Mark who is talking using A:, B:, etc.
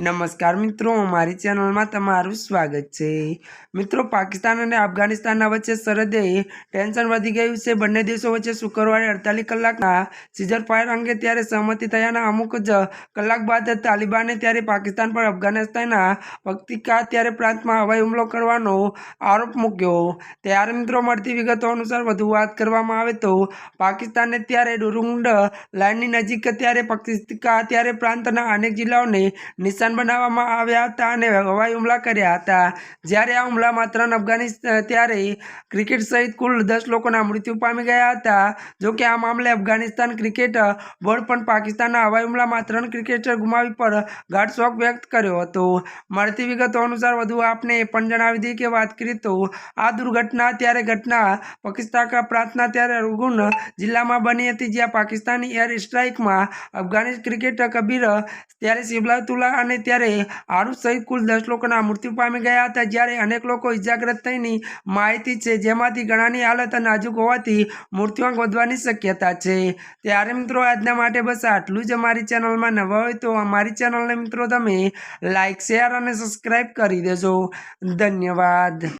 A: નમસ્કાર મિત્રો, મારી ચેનલમાં તમારું સ્વાગત છે. મિત્રો, પાકિસ્તાન અને અફઘાનિસ્તાનના વચ્ચે સરહદે ટેન્શન વધી ગયું છે. બંને દેશો વચ્ચે શુક્રવારે અડતાલીસ કલાકના સીઝર ફાયર અંગે ત્યારે સહમતિ થયાના અમુક જ કલાક બાદ તાલિબાને ત્યારે પાકિસ્તાન પર અફઘાનિસ્તાનના પક્તિકા ત્યારે પ્રાંતમાં હવાઈ હુમલો કરવાનો આરોપ મૂક્યો. ત્યારે મિત્રો, મળતી વિગતો અનુસાર વધુ વાત કરવામાં આવે તો પાકિસ્તાને ત્યારે ડુરુંડ લાઇનની નજીક ત્યારે પક્ષિકા ત્યારે પ્રાંતના અનેક જિલ્લાઓને નિશાન બનાવવામાં આવ્યા હતા અને હવાઈ હુમલા કર્યા હતા. જ્યારે આ હુમલામાં ત્રણ અફઘાનિસ્તાન ત્યારે ક્રિકેટ સહિત કુલ દસ લોકોના મૃત્યુ પામી ગયા હતા. જોકે આ મામલે અફઘાનિસ્તાન ક્રિકેટ બોર્ડ પણ પાકિસ્તાનના હવાઈ હુમલામાં ત્રણ ક્રિકેટર ગુમાવી પર ગાઢ શોક વ્યક્ત કર્યો હતો. મળતી વિગતો અનુસાર વધુ આપને એ પણ જણાવી દઈએ કે વાત કરીએ તો આ દુર્ઘટના ત્યારે ઘટના પાકિસ્તાન પ્રાંતના ત્યારે રૂગુન જિલ્લામાં બની હતી, જ્યાં પાકિસ્તાની એર સ્ટ્રાઇકમાં અફઘાનિસ્તાન ક્રિકેટર કબીર, ત્યારે સિબલાતુલ્લા અને ત્યારે આરુષ સહિત કુલ દસ લોકોના મૃત્યુ પામી ગયા હતા, જ્યારે અનેક લોકો ઇજાગ્રસ્ત થઈની માહિતી છે, જેમાંથી ઘણાની હાલત નાજુક હોવાથી મૃત્યુઆંક વધવાની શક્યતા છે. ત્યારે મિત્રો, આજના માટે બસ આટલું જ અમારી ચેનલમાં નવા હોય તો અમારી ચેનલને મિત્રો તમે લાઇક શેર અને સબસ્ક્રાઈબ કરી દેજો. ધન્યવાદ.